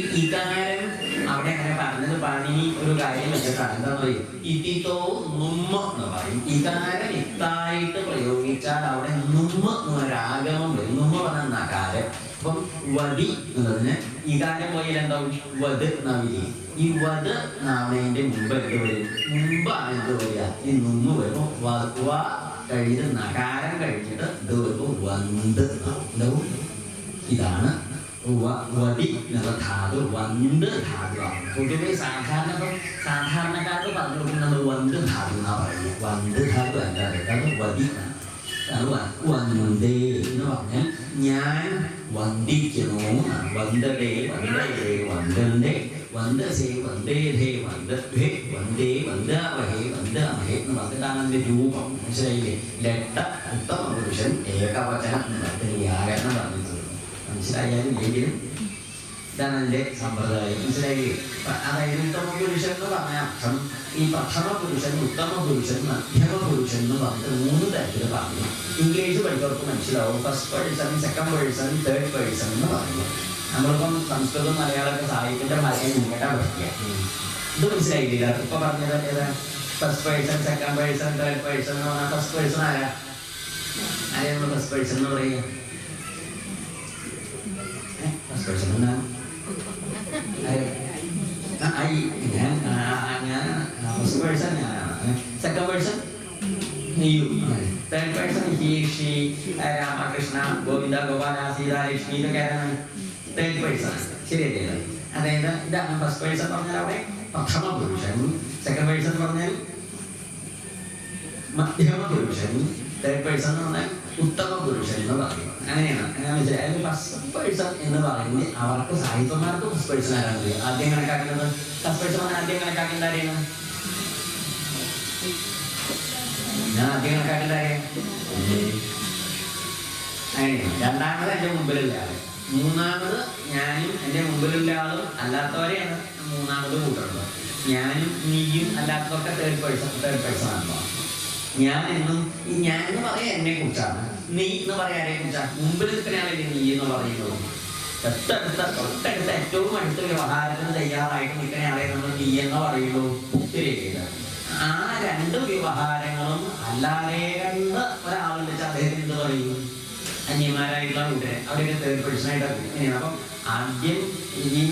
അവിടെ അങ്ങനെ പറഞ്ഞത് പാണിനി ഒരു കാര്യം വെച്ചിട്ടാണ്. പറയും? ഇതിതോ നുമ്മ എന്ന് പറയും. ഇകാരം ഇത്തായിട്ട് പ്രയോഗിച്ചാൽ അവിടെ നുമ്മ എന്ന് രാഗമം നുമ്മ പറഞ്ഞ നകാരം അപ്പം വടി എന്നതിന് ഇകാരം പോയാൽ എന്താവും? വത് ഈ വത് നാമേന്റെ മുമ്പ് എന്ത് വരും? മുമ്പാണ് എന്ത് വരിക? ഈ നുമ്മ വരുമ്പോൾ കഴിഞ്ഞിട്ട് നകാരം കഴിഞ്ഞിട്ട് ഇത് വരുമ്പോൾ വന്ത് ഇതാണ് വടി എന്നുള്ള ധാതു വണ്ട് ധാതുവാണ് പൊതുവെ സാധാരണ ഇപ്പം സാധാരണക്കാർക്ക് പറഞ്ഞു കൊടുക്കുന്നത് വണ്ട് ധാതു എന്നാ പറയുന്നത്. വണ്ട് ധാതു അല്ല അത് അത് വടി എന്നാണ്. വന്ദേ എന്ന് പറഞ്ഞാൽ ഞാൻ വന്ദിക്കുന്നു എന്നാണ്. വന്ദടേ വന്ദേ വന്ദണ്ടേ വന്ദസേ വന്ദേധേ വന്ദേ വന്ദേ വന്ദാവഹേ വന്ദാമഹേ എന്ന് പറഞ്ഞിട്ടാണ് അതിന്റെ രൂപം. മനസ്സിലായില്ലേ? ലട്ട ഉത്തമ പുരുഷൻ ഏകവചനം വ്യാകരണം പറഞ്ഞിട്ടുള്ളത് മനസ്സിലായാലും ഇല്ലെങ്കിലും ഇതാണ് എന്റെ സമ്പ്രദായം. മനസ്സിലായി അതായത് ഉത്തമ പുരുഷൻ എന്ന് പറഞ്ഞ അർത്ഥം ഈ പ്രഥമ പുരുഷൻ ഉത്തമ പുരുഷൻ മധ്യമ പുരുഷൻ എന്ന് പറഞ്ഞിട്ട് മൂന്ന് തരത്തിൽ പറഞ്ഞു. ഇംഗ്ലീഷ് പഠിച്ചവർക്ക് മനസ്സിലാവും. First person second person third person എന്ന് പറഞ്ഞു. നമ്മളിപ്പം സംസ്കൃതം മലയാളമൊക്കെ സാഹിത്യത്തിന്റെ മലയാളം ഇങ്ങോട്ടാണ് പഠിക്കുക. ഇത് മനസ്സിലായിട്ടില്ല. ഇപ്പൊ പറഞ്ഞത് ഏതാ? First person second person third person എന്ന് പറഞ്ഞാൽ ഫസ്റ്റ് പേഴ്സൺ ആരാ? ആരെയാണ് ഫസ്റ്റ് പേഴ്സൺ എന്ന് പറയുക? ഫസ്റ്റ് പേഴ്സൺ എന്നാ ഐ ഞാൻ ഞാൻ ഫസ്റ്റ് പേഴ്സൺ ഞാനാണ് second person നീയു third person he she Ramakrishna Govinda Gopala Sita Lakshmi ഇതൊക്കെ ആരാണ് തേർഡ് പേഴ്സൺ ശരിയല്ലേ ഇത്? അതായത് ഇതാണ് ഫസ്റ്റ് പേഴ്സൺ പറഞ്ഞാൽ അവിടെ പ്രഥമ പുരുഷൻ സെക്കൻഡ് പേഴ്സൺ പറഞ്ഞാൽ മധ്യമ പുരുഷൻ തേർഡ് പേഴ്സൺ എന്ന് പറഞ്ഞാൽ ഉത്തമ പുരുഷൻ എന്ന് പറയും അങ്ങനെയാണ്. അങ്ങനെ വെച്ചാൽ ഫസ്റ്റ് പേഴ്സൺ എന്ന് പറയുന്നത് അവർക്ക് സാഹിത്യന്മാർക്ക് ഫസ്റ്റ് പേഴ്സൺ ആരാണ്? ആദ്യം കണക്കാക്കുന്നത് ഫസ്റ്റ് പേഴ്സൺ ആദ്യം കണക്കാക്കുന്നത് ആരെയാണ്? ഞാൻ ആദ്യം കാര്യം അങ്ങനെയാണ്. രണ്ടാമത് എന്റെ മുമ്പിലുള്ള ആൾ. മൂന്നാമത് ഞാനും എന്റെ മുമ്പിലുള്ള ആളും അല്ലാത്തവരെയാണ്. മൂന്നാമത് കൂട്ടുള്ളത് ഞാനും നീയും അല്ലാത്തവർക്ക് തേർഡ് പേഴ്സൺ തേർഡ് പേഴ്സൺ ആണല്ലോ ഞാൻ എന്നും ഈ ഞാൻ എന്ന് പറയാൻ എന്നെ കുറിച്ചാണ് നീ എന്ന് പറയാൻ ആരെ കുറിച്ചാണ് മുമ്പിൽ നിൽക്കുന്നയാളല്ലേ നീ എന്ന് പറയുന്നത്. തൊട്ടടുത്ത തൊട്ടടുത്ത ഏറ്റവും അടുത്ത വ്യവഹാരത്തിന് തയ്യാറായിട്ട് നിൽക്കുന്നയാളെ നമ്മൾ നീ എന്ന് പറയുള്ളൂ ആ രണ്ട് വ്യവഹാരങ്ങളും അല്ലാതെ കണ്ട് ഒരാളുണ്ട് അദ്ദേഹം എന്ത് പറയും? അന്യന്മാരായിട്ടുള്ള കൂട്ടരെ. അവരൊക്കെ തേർഡ് പേഴ്സണായിട്ട് അപ്പം ആദ്യം ഈ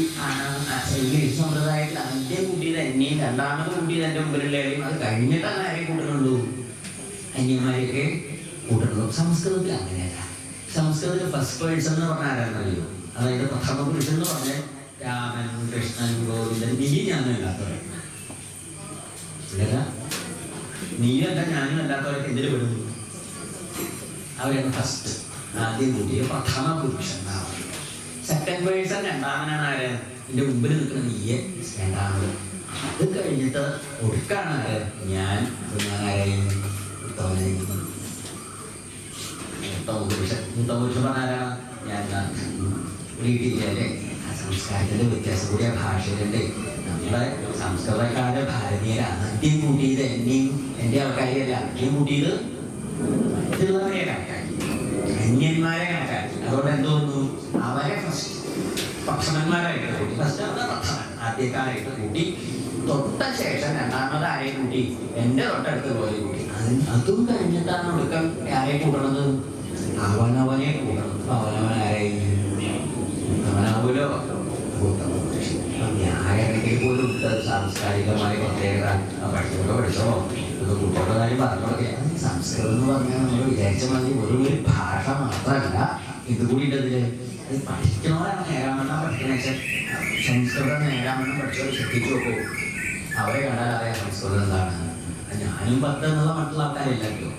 സ്വീകരിച്ച സമ്പ്രദായത്തിൽ ആദ്യം കൂട്ടിയത് എന്നെയും രണ്ടാമത് കൂട്ടിയത് എന്റെ മുമ്പിലുള്ളവരെയും അത് കഴിഞ്ഞിട്ടാണ് ആരെയും കൂട്ടുന്നുള്ളൂ അന്യന്മാരെയൊക്കെ കൂട്ടുള്ളൂ സംസ്കൃതത്തിൽ അങ്ങനെയല്ല സംസ്കൃതത്തിൽ ഫസ്റ്റ് പേഴ്സൺ എന്ന് പറഞ്ഞാൽ ആരാണെന്നറിയോ? അതായത് പ്രഥമ പുരുഷൻ എന്ന് പറഞ്ഞാൽ രാമൻ കൃഷ്ണൻ ഗോവിന്ദൻ നീ ഞാനും ഇല്ലാത്തവരെ ഇല്ല നീയല്ല ഞാനും അല്ലാത്തവരൊക്കെ എന്തിനു പെടുന്നു? അവരാണ് ഫസ്റ്റ് ആദ്യം കൂട്ടിയ പ്രഥമ പുരുഷൻ സെക്കൻഡ് പേഴ്സൺ രണ്ടാമനാണ് ആര്? എന്റെ മുമ്പിൽ നിൽക്കുന്ന നീയെ രണ്ടാമത്. അത് കഴിഞ്ഞിട്ട് ഒടുക്കാണ് ആര്? ഞാൻ ഞാൻ ആരെയും? ഉത്തമനായി. ആ സംസ്കാരത്തിന്റെ വ്യത്യാസം കൂടിയ ഭാഷയിലുണ്ട്. നമ്മുടെ സംസ്കൃതക്കാരുടെ ഭാരതീയരാണ്. ആദ്യം കൂട്ടിയത് എന്നെയും എന്റെ ആൾക്കാരെയല്ല ആദ്യം കൂട്ടിയത് മറ്റുള്ളവരെ കണക്കാക്കി. അന്യന്മാരെ കണക്കാക്കി. അതുകൊണ്ട് എന്ത് തോന്നുന്നു അവരെ ഭക്ഷണന്മാരായിട്ട് കൂട്ടി. ഫസ്റ്റ് ഭക്ഷണം. ആദ്യക്കാരായിട്ട് കൂട്ടി. തൊട്ട ശേഷം രണ്ടാമത് ആരെയും കൂട്ടി? എന്റെ തൊട്ടടുത്ത് പോലെ കൂട്ടി. അതും കഴിഞ്ഞിട്ടാണ് ഒടുക്കം ആരെ കൂട്ടണത്? അവനവനെ കൂട്ടണം. അവനവൻ ആരെയും കൂട്ടണം ഞാനൊക്കെ പോലും സാംസ്കാരികമായ പ്രത്യേകത പഠിച്ചോ പഠിച്ചോ ഇത് കുട്ടികളുടെ കാര്യം പറഞ്ഞോളൊക്കെ സംസ്കൃതം എന്ന് പറഞ്ഞാൽ നമ്മൾ വിചാരിച്ച മതി ഒരു ഭാഷ മാത്രമല്ല ഇതുകൂടി ഉണ്ടതിൽ പഠിക്കണോരാണ് നേരാമണ്ണം പഠിക്കണ. സംസ്കൃതം നേരാമണ്ണം പഠിച്ചവർ ശ്രദ്ധിച്ചു നോക്കൂ. അവരെ കണ്ടാൽ അറിയാം സംസ്കൃതം എന്താണ്. ഞാനും പത്ത് എന്നുള്ള മറ്റുള്ള ആൾക്കാരില്ലല്ലോ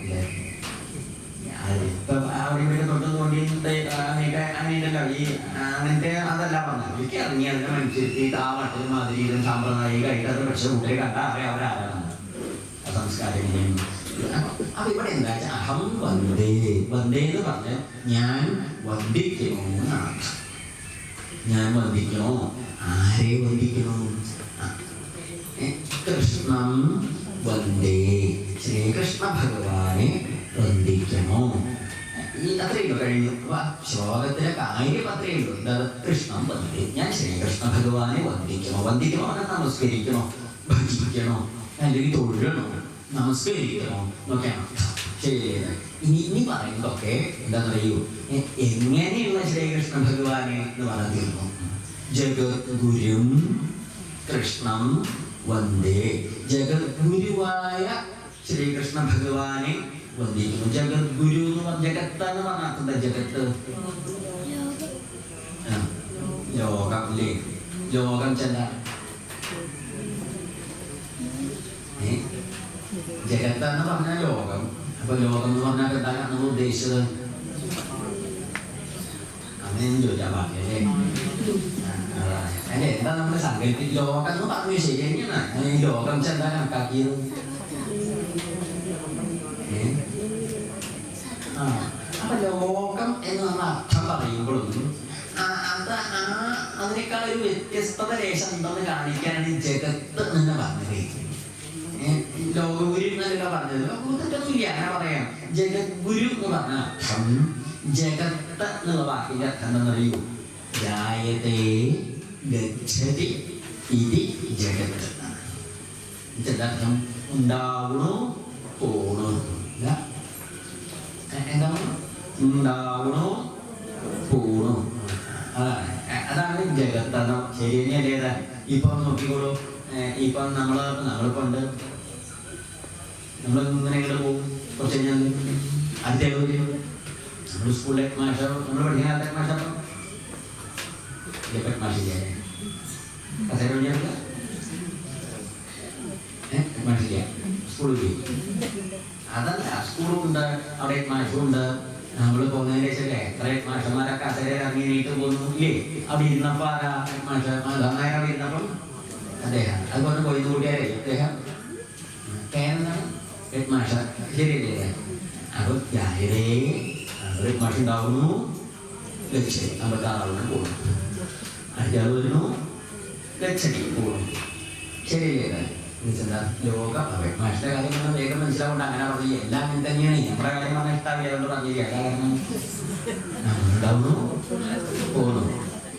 ഇപ്പൊ അവിടെ തൊട്ട് തോണ്ടിയിട്ട് ഈ അങ്ങനത്തെ അതല്ല പറഞ്ഞത്. ഇറങ്ങി അതിനെ മനസ്സിലാക്കിയിട്ട് ആ മട്ടിൽ മാതിരിയിലും സാമ്പ്രദായികമായിട്ട് അത് പക്ഷെ കുട്ടിയെ കണ്ടാൽ അവരെ അവരാരാണ് ആ സംസ്കാരം എങ്ങനെയാണ് അപ്പൊ എന്താ വെച്ചാൽ അഹം വന്ദേ വന്ദേ എന്ന് പറഞ്ഞ് ഞാൻ വന്ദിക്കണോ എന്നാണ് ഞാൻ വന്ദിക്കണോ? ആരെ വന്ദിക്കണോ? കൃഷ്ണം വന്ദേ. ശ്രീകൃഷ്ണ ഭഗവാനെ ഈ അത്രയുള്ളൂ കഴിഞ്ഞു. ശ്ലോകത്തിലെ കാര്യം അത്രയുള്ളൂ എന്താ കൃഷ്ണം വന്ദി ഞാൻ ശ്രീകൃഷ്ണ ഭഗവാനെ വന്ദിക്കണോ വന്ദിക്കണോ അവനെ നമസ്കരിക്കണോ ഭജിക്കണോ അല്ലെങ്കിൽ തൊഴിലണോ നമസ്കരിക്കണോ? എന്നൊക്കെയാണ് ശരി ഇനി പറയുന്നതൊക്കെ എന്താ പറയൂ എങ്ങനെയുള്ള ശ്രീകൃഷ്ണ ഭഗവാനെ എന്ന് പറഞ്ഞിരുന്നു? ജഗദ്ഗുരും കൃഷ്ണം വന്ദേ. ജഗദ്ഗുരുവായ ശ്രീകൃഷ്ണ ഭഗവാനെ വന്ദിക്കുന്നു ജഗദ്ഗുരു എന്ന് പറഞ്ഞ ജഗത്ത് എന്ന് പറഞ്ഞാൽ ജഗത്ത് ആ, ലോകം അല്ലേ ലോകം ചെല്ല ഏ? ജഗത്ത് എന്ന് പറഞ്ഞാൽ ലോകം അപ്പൊ ലോകം എന്ന് പറഞ്ഞാൽ എന്താണ് നമ്മൾ ഉദ്ദേശിച്ചത് അങ്ങനെയൊന്നും ചോദിച്ചാൽ പാടില്ലേ അല്ലെ എന്താ നമ്മൾ സങ്കല്പി ലോകം എന്ന് പറഞ്ഞു ശരി തന്നെയാണ് അങ്ങനെ ഈ ലോകം ചെന്താ കണക്കാക്കിയത് ഏ? ആ അപ്പൊ ലോകം എന്ന് നമ്മൾ അർത്ഥം പറയുമ്പോഴും ആ, അത് ആ അതിനേക്കാൾ ഒരു വ്യത്യസ്തത ലേശം ഉണ്ടെന്ന് കാണിക്കാനാണ് ജഗത്ത് എന്ന് ഏ, ലോകഗുരു എന്നല്ല പറഞ്ഞത്. ലോകത്തൊന്നുമില്ല അങ്ങനെ പറയാം. ജഗദ്ഗുരു എന്ന് പറഞ്ഞ അർത്ഥം ജഗത്ത് എന്നുള്ള വാക്കിന്റെ അർത്ഥം എന്താണെന്നറിയൂ ജായതേ ഗച്ഛതി ഇതി ജഗത്ത് എന്നാണ്. ഇതെന്താ അർത്ഥം? ഉണ്ടാവണു പോണു ഇല്ല? എ- എന്താണ് ഉണ്ടാവണു പോണു അതാണ് എ- അതാണ് ജഗത്തെണ്ണം ശരി തന്നെയല്ലേ ഇപ്പം നോക്കിക്കോളൂ. ഇപ്പം നമ്മൾ നമ്മളിപ്പോ ഉണ്ട്. നമ്മൾ ഇങ്ങനെ ഇങ്ങോട്ട് പോകും. കുറച്ച് കഴിഞ്ഞാൽ അടുത്ത വരും നമ്മൾ സ്കൂളിലെ മാഷ നമ്മൾ പഠിക്കുന്ന കാലത്തെ മാഷ മാഷില്ലേ കസേര പഠിക്കാറില്ല മാഷില്ല സ്കൂളിൽ പോയി. അതല്ല സ്കൂളുണ്ട് അവിടെ മാഷുണ്ട് നമ്മൾ പോകുന്നതിന് ശേഷം എത്ര മാഷന്മാരൊക്കെ കസേര ഇറങ്ങി നീട്ട് പോകുന്നു. ഇല്ലേ? അവിടെ ഇരുന്നപ്പോ ആരാ മാഷ നേരം അവിടെ ഇരുന്നപ്പം അദ്ദേഹം അതുപോലെ പോയി കൂട്ടിയാലേ അദ്ദേഹം കേരളമാണ് ഹെഡ് മാഷ ശരിയല്ലേ അപ്പൊ ഞാനിതേ ഹെഡ് മാഷ് ഉണ്ടാവുന്നു ലക്ഷ്യം അമ്പത്തി ആറാളിന് പോകും അഞ്ചാൾ വരുന്നു ലക്ഷത്തിൽ പോകും ശരിയല്ലേ എന്നുവെച്ചാൽ ലോക മാഷിന്റെ കാര്യം പറഞ്ഞാൽ വേഗം മനസ്സിലാവുകൊണ്ട് അങ്ങനെ പറഞ്ഞു എല്ലാം അങ്ങനെ തന്നെയാണ്. നമ്മുടെ കാര്യം പറഞ്ഞാൽ ഇഷ്ടാവില്ല അതുകൊണ്ട് പറഞ്ഞില്ല എല്ലാ കാരണം നമ്മളുണ്ടാവുന്നു പോകുന്നു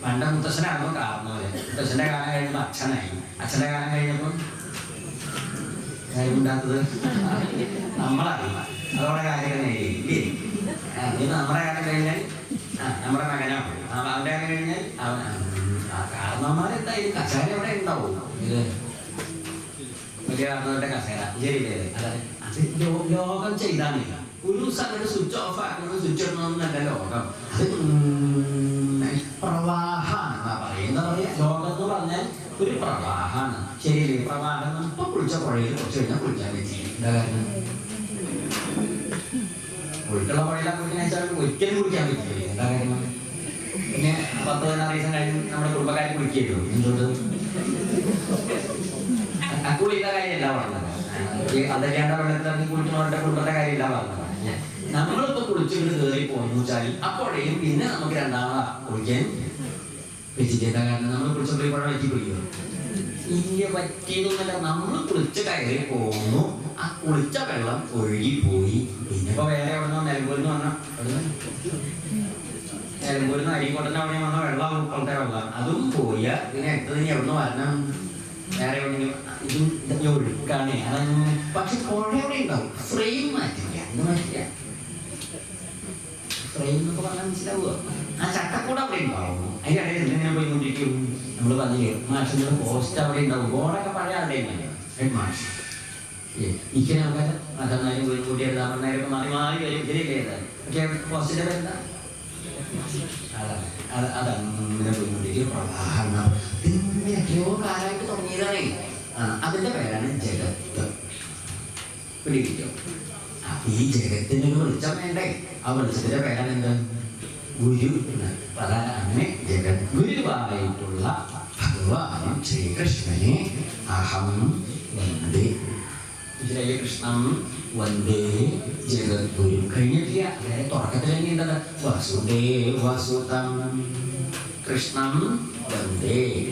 പണ്ട് മുത്തശ്ശനായിരുന്നു കാരണവര് മുത്തശ്ശന്റെ കാലം കഴിയുമ്പോൾ അച്ഛനായി. അച്ഛന്റെ കാലം കഴിഞ്ഞപ്പോൾ കാര്യമുണ്ടാത്തത് നമ്മളാണ് അതോടെ കാര്യം ഇല്ലേ? ഇത് നമ്മുടെ കാലം കഴിഞ്ഞാൽ നമ്മുടെ മകനാണ്. ആ, അവന്റെ കാലം കഴിഞ്ഞാൽ അവനാണ്. കാരണവന്മാരെന്തായാലും കസേര എവിടെ ഉണ്ടാവും. ഇത് വലിയ കാരണവന്റെ കസേര. ശരിയല്ലേ അതെ അത് ലോകം ചെയ്താണില്ല ഒരു ദിവസം സ്വിച്ച് ഓഫ് ആക്കുന്നത് സ്വിച്ച് ഇടണമെന്നല്ല ലോകം. അത് പ്രവാഹമാണ് പറയുന്ന പറയാ ലോകം എന്ന് പറഞ്ഞാൽ ഒരു പ്രവാഹമാണ് ശരിയല്ലേ പ്രവാഹം ഇപ്പൊ കുളിച്ച പുഴയിൽ കുറച്ച് കഴിഞ്ഞാൽ കുളിക്കാൻ പറ്റില്ല എന്താ കാരണം ഒഴുക്കുള്ള പുഴയിലാണ് കുളിക്കാൻ ഒരിക്കലും കുളിക്കാൻ പറ്റില്ല. എന്താ കാര്യം? പിന്നെ പത്ത് പതിനാറ് ദിവസം കഴിഞ്ഞ് നമ്മുടെ കുടുംബക്കാരെ കുളിക്കുമല്ലോ എന്തുകൊണ്ട്? കുളിയുടെ കാര്യമല്ല പറഞ്ഞത്. അതല്ലാണ്ട് വെള്ളത്തിലിറങ്ങി കുളിക്കുന്നവരുടെ കുടുംബത്തെ കാര്യമില്ല പറഞ്ഞത്. നമ്മളിപ്പോ കുളിച്ചിട്ട് കയറി പോന്നു വെച്ചാൽ അപ്പോഴേയും പിന്നെ നമുക്ക് രണ്ടാമതാ കുളിക്കാൻ വെച്ചിട്ടേണ്ട കാരണം നമ്മൾ കുളിച്ചപ്പോൾ ഇവിടെ വെറ്റി പോയോ ഇല്ല നമ്മൾ കുളിച്ച് കയറി പോന്നു. ആ കുളിച്ച വെള്ളം ഒഴുകി പോയി. പിന്നെ ഇപ്പൊ വേറെ എവിടെ നിന്നോ നിലമ്പൂരിൽ നിന്ന് വന്ന നിലമ്പൂരിൽ നിന്ന് അരിക്കോട്ടന്റെ അവിടെ വന്ന വെള്ളം ഉൾക്കൊണ്ട വെള്ളം അതും പോയ. പിന്നെ അടുത്തത് ഇനി എവിടെ നിന്ന് വരണം. വേറെ എവിടെയെങ്കിലും ഇതും ഒഴുക്കാണ്. അതങ്ങനെ പക്ഷെ പുഴ എവിടെ ഉണ്ടാവും. ഫ്രെയിം മാറ്റില്ല. അത് മാറ്റില്ല? ഫ്രെയിം എന്നൊക്കെ പറഞ്ഞാൽ മനസ്സിലാവുക ആ ചട്ടക്കൂട് അവിടെ ഉണ്ടാവും. അതിന്റെ ഇടയിൽ എന്തിനാ പോയി കൊണ്ടിരിക്കും നമ്മൾ പറഞ്ഞു മാഷിന്റെ പോസ്റ്റ് അവിടെ ഉണ്ടാവും. ബോർഡൊക്കെ പഴയ അവിടെ ഹെഡ് മാഷ്. ഇങ്ങനെ ആൾക്കാർ മതന്നാരും പോയി കൂടി എഴുതാമന്നാരൊക്കെ മാറി മാറി വരും. ഇതിലേക്ക് എഴുതാൻ പക്ഷേ പോസ്റ്റിന്റെ പേരെന്താ? പോയി പിന്നെ എത്രയോ കാലമായിട്ട് തുടങ്ങിയതാണേ. അതിന്റെ പേരാണ് ജഗത്ത്. അപ്പൊ ഈ ജഗത്തിന് ഒരു വെളിച്ചം വേണ്ടേ? ആ വെളിച്ചത്തിന്റെ പേരാണ് എന്ത്? ഗുരു എന്ന് പ്രധാന അങ്ങനെ ജഗദ്ഗുരുവായിട്ടുള്ള ഭഗവാൻ ശ്രീകൃഷ്ണനെ അഹം വന്ദേ. ശ്രീകൃഷ്ണം വന്ദേ. ജഗദ്ഗുരു കഴിഞ്ഞിട്ടില്ല. അതായത് തുടക്കത്തിൽ തന്നെ ഉണ്ടത്. വസുദേവസുതം കൃഷ്ണം വന്ദേ.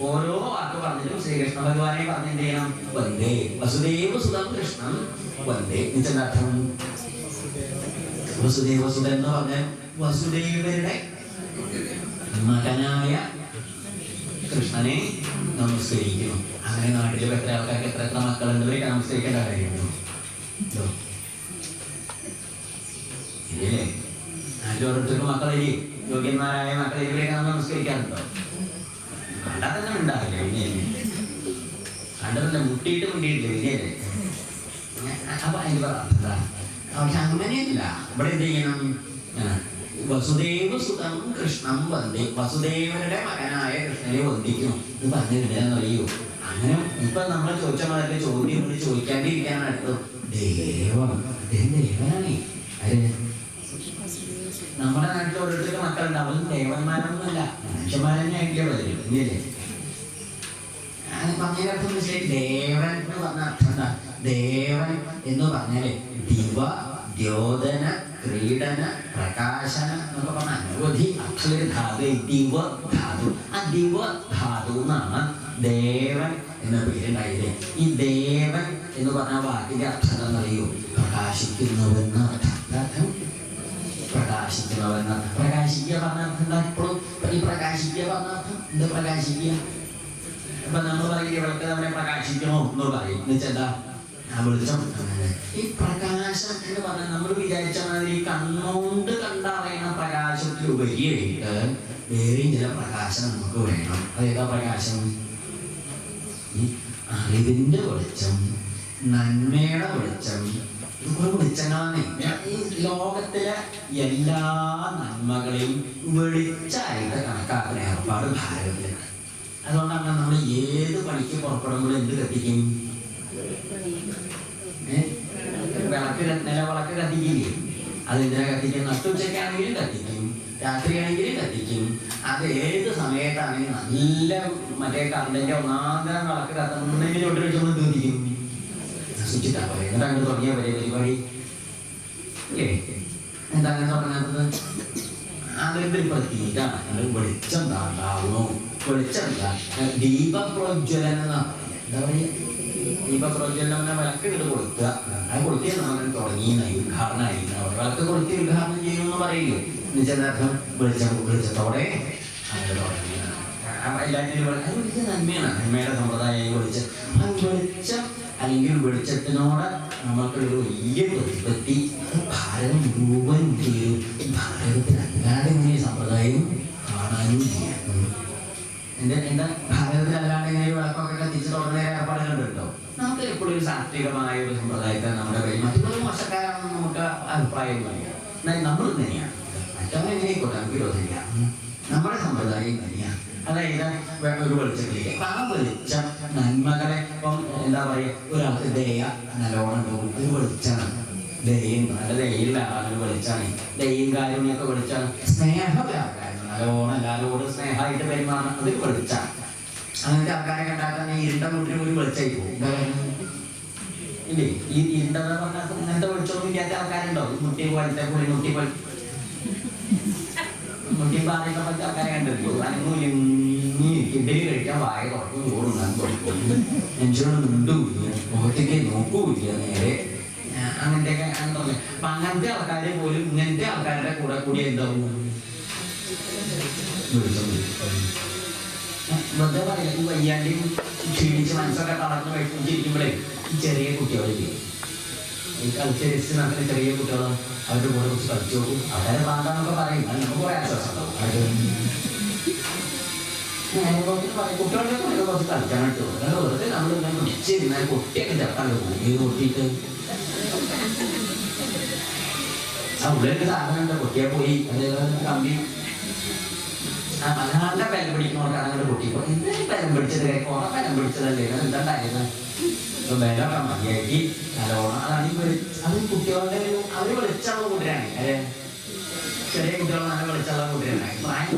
ഓരോ വാക്ക് പറഞ്ഞിട്ടും ശ്രീകൃഷ്ണ ഭഗവാനെ പറഞ്ഞ് എന്ത് ചെയ്യണം വന്ദേ വസുദേവസുതം കൃഷ്ണം വന്ദേ. എന്നുവെച്ചാൽ വസുദേവസുതൻ എന്ന് പറഞ്ഞാൽ വസുദേവരുടെ മകനായ കൃഷ്ണനെ നമസ്കരിക്കുന്നു. അങ്ങനെ നാട്ടിലെ എത്ര ആൾക്കാർക്ക് എത്ര എത്ര മക്കളുണ്ട് ഇവരെ നമസ്കരിക്കേണ്ട കാര്യമുണ്ടോ. ഇല്ലേ? നാട്ടിൽ ഓരോരുത്തർക്ക് മക്കളില്ലേ? യോഗ്യന്മാരായ മക്കളെ ഇവരെയൊക്കെ നമ്മൾ നമസ്കരിക്കാറുണ്ടോ? കണ്ടാൽ തന്നെ ഉണ്ടാവില്ല പിന്നെ കണ്ടതല്ല മുട്ടിയിട്ട് മുട്ടിയിട്ടില്ല പിന്നെ അപ്പൊ അതിന് എന്താ പക്ഷെ ഇവിടെ എന്ത് ചെയ്യണം? വസുദേവ സുതം കൃഷ്ണം വന്ദി. വസുദേവരുടെ മകനായ കൃഷ്ണനെ വന്ദിക്കുന്നു. ഇത് പറഞ്ഞിട്ടില്ലെന്ന് അറിയോ? അങ്ങനെ ഇപ്പൊ നമ്മൾ ചോദിച്ച മാതിരി ചോദ്യം കൊണ്ട് ചോദിക്കാണ്ടിരിക്കാനാണ് അടുത്തത്. ദേവം. അദ്ദേഹം ദേവനാണേ? അതെ നമ്മുടെ നാട്ടിൽ ഓരോരുത്തർക്ക് മക്കളുണ്ടാവും ദേവന്മാരൊന്നുമല്ല. മനുഷ്യന്മാർ തന്നെ ആയിരിക്കും വരും ഇല്ലേ പറഞ്ഞതിനർത്ഥം മനസ്സിലായി. ദേവൻ എന്ന് പറഞ്ഞ അർത്ഥം ദേവൻ എന്ന് പറഞ്ഞാൽ ദിവ ദ്യോതന ക്രീഡന പ്രകാശനം എന്നൊക്കെ പറഞ്ഞ അനവധി അക്ഷര ധാതു ദിവ ധാതു. ആ ദിവ ധാതു എന്നാണ് ദേവൻ എന്ന പേരുണ്ടായത്. ഈ ദേവൻ എന്ന് പറഞ്ഞ വാക്കിന്റെ അർത്ഥം എന്നറിയോ? പ്രകാശിക്കുന്നവെന്ന അർത്ഥം. പ്രകാശിക്കുക പറഞ്ഞ അർത്ഥം എന്താ? ഇപ്പോഴും ഈ പ്രകാശിക്കുക പറഞ്ഞ അർത്ഥം എന്ത് പ്രകാശിക്കുക? അപ്പൊ നമ്മൾ പറയില്ലേ ഇവിടുത്തെ നമ്മളെ പ്രകാശിക്കണോ? എന്ന് പറയും. എന്ന് അങ്ങനെ. ഈ പ്രകാശം എന്ന് പറഞ്ഞാൽ നമ്മൾ വിചാരിച്ച മാതിരി കണ്ണോണ്ട് കണ്ണുകൊണ്ട് കണ്ടറിയുന്ന പ്രകാശത്തിലുപരിയായിട്ട് വേറെയും ചില പ്രകാശം നമുക്ക് വേണം. അതേതാ പ്രകാശം? ഈ അറിവിന്റെ വെളിച്ചം നന്മയുടെ വെളിച്ചം ഇതൊക്കെ വെളിച്ചങ്ങളാണ്. ഈ ലോകത്തിലെ എല്ലാ നന്മകളെയും വെളിച്ചായിട്ട് കണക്കാക്കുന്ന ഏർപ്പാട് ഭാരതത്തിലാണ്. അതുകൊണ്ടാണ് നമ്മൾ ഏത് പണിക്ക് പുറപ്പെടുമ്പോൾ എന്ത് കത്തിക്കും? വിളക്ക് ക- നിലവിളക്ക് കത്തിക്കില്ലേ അതെന്തിനാ കത്തിക്കും നട്ടുച്ചയ്ക്കാണെങ്കിലും കത്തിക്കും രാത്രിയാണെങ്കിലും കത്തിക്കും. അത് ഏത് സമയത്താണെങ്കിലും നല്ല മറ്റേ കറണ്ടിന്റെ ഒന്നാന്തരം തരം വിളക്ക് കത്തുന്നതിന് തൊട്ട് വെച്ചൊന്ന് തീർത്തിക്കും നശിച്ചിട്ടാ പറയുക എന്നിട്ട് അങ്ങനെ തുടങ്ങിയ പോലെ പരിപാടി? എന്താ അങ്ങനെ തുടങ്ങാത്തത് അതിന്റെ പ്രതീകാണ് ഞങ്ങൾ വെളിച്ചം ഉണ്ടാവുന്നു. വെളിച്ചം എന്താ ദീപപ്രോജ്വലനം പറയുക എന്താ പറയുക? ദീപപ്രോജ്വലനം എന്ന വിളക്ക് ഇട്ട് കൊടുക്കുക. അങ്ങനെ കൊടുത്തിയ നമ്മൾ തുടങ്ങി ഉദ്ഘാടനമായി വിളക്ക് കൊടുത്തി ഉദ്ഘാടനം ചെയ്യുമെന്ന് പറയില്ലേ? എന്നുവെച്ചാൽ അർത്ഥം വെളിച്ചം വെളിച്ചത്തോടെ അങ്ങനെ തുടങ്ങിയതാണ് എല്ലാത്തിനും നന്മയാണ്. നന്മയുടെ സമ്പ്രദായം വെളിച്ചം. വെളിച്ചം അല്ലെങ്കിൽ വെളിച്ചത്തിനോട് നമുക്കൊരു വലിയ പ്രതിപത്തി ഭാരതം മുഴുവൻ ചെയ്യും ഭാരതത്തിന് അല്ലാതെ ഇങ്ങനെ സമ്പ്രദായം കാണാനും ചെയ്യാം എന്റെ എന്റെ ഭാരതത്തിൽ അല്ലാണ്ട് ഇങ്ങനെ വിളക്കൊക്കെ കത്തിച്ച് നമുക്ക് എപ്പോഴും ഒരു സാത്വികമായ ഒരു സമ്പ്രദായത്തെ നമ്മുടെ കയ്യിൽ മറ്റുള്ളവർ മോശക്കാരാണെന്ന് നമുക്ക് അഭിപ്രായമൊന്നുമില്ല എന്നാൽ നമ്മൾ തന്നെയാണ് മറ്റവൻ എങ്ങനെയായിക്കോട്ടെ? നമുക്ക് വിരോധമില്ല നമ്മുടെ സമ്പ്രദായം തന്നെയാണ് അതായത് ഒരു വെളിച്ചത്തിലേക്ക്. ആ വെളിച്ചം നന്മകളെ ഇപ്പം എന്താ പറയുക ഒരാൾക്ക് ദയ നല്ലോണം പോകും ഒരു വെളിച്ചാണ് ദയും നല്ല ദയയുള്ള ആളൊരു വെളിച്ചാണ് ദയും കാര്യങ്ങളൊക്കെ വെളിച്ചാണ് സ്നേഹവ്യാപകാരം നല്ലോണം എല്ലാവരോടും സ്നേഹമായിട്ട് പെരുമാറണം. അത് വെളിച്ചാണ് അങ്ങനത്തെ ആൾക്കാരെ കണ്ടാൽ തന്നെ ഇരുണ്ട വീട്ടിൽ ഒരു വെളിച്ചായി പോകും. ഇല്ലേ? ഈ ഇരുണ്ടെന്ന് പറഞ്ഞാൽ അങ്ങനത്തെ വെളിച്ചമൊന്നും ഇല്ലാത്ത ആൾക്കാരുണ്ടോ? മുട്ടി പോലത്തെ പുളി മുട്ടി പോലെ മുട്ടി പാറയൊക്കെ പറ്റിയ ആൾക്കാരെ കണ്ടിട്ടുള്ളൂ അനങ്ങൂല ഇഡലി കഴിക്കാൻ വായ കുറക്കും ചോറുണ്ടാൻ കൊടുക്കും. മനുഷ്യരോട് മിണ്ടൂല്ല മുഖത്തേക്ക് നോക്കൂല്ല നേരെ. അങ്ങനത്തെ അങ്ങനെ അപ്പൊ അങ്ങനത്തെ ആൾക്കാരെ പോലും ഇങ്ങനത്തെ ആൾക്കാരുടെ കൂടെ കൂടി വരും. വെറുതെ പറയുന്നത് ഈ വയ്യാണ്ടിയും ക്ഷീണിച്ച് മനസ്സൊക്കെ തളർന്ന് വയ്ക്കുമ്പോഴേ ഈ ചെറിയ കുട്ടികളില്ലേ ഈ കളിച്ച് രസിച്ച് നടക്കുന്ന ചെറിയ കുട്ടികളോ അവരുടെ കൂടെ കുറച്ച് കളിച്ചു നോക്കും. അവരെ പാണ്ടാന്നൊക്കെ പറയും. അത് നമുക്ക് കുറെ ആശ്വാസം ഉണ്ടാവും കുട്ടികളുടെ കൂടെ കുറച്ച് കളിക്കാൻ കിട്ടും അല്ലാതെ വെറുതെ നമ്മൾ ഇങ്ങനെ പിടിച്ചിരുന്നാൽ കുട്ടിയൊക്കെ ചേർത്താണ്ട് പോകും ഇത് കൂട്ടിയിട്ട് ആ ഉള്ളിലൊക്കെ സാധനം കുട്ടിയെ പോയി അതേപോലെ കമ്പി നല്ല ബലം പിടിക്കുന്നവർക്കാണ് അങ്ങനെ ഇപ്പൊ എന്തിനും ബലം പിടിച്ചത്? കുറെ ബലം പിടിച്ചതല്ലേ? ഇപ്പൊ ബലമൊക്കെ മതിയാക്കി നല്ലോണം അതാണ് ഈ അത് കുട്ടികളുടെ ഒരു അവർ വെളിച്ചുള്ള കൂട്ടരാണ്. ചെറിയ കുട്ടികൾ നല്ല പ്രായം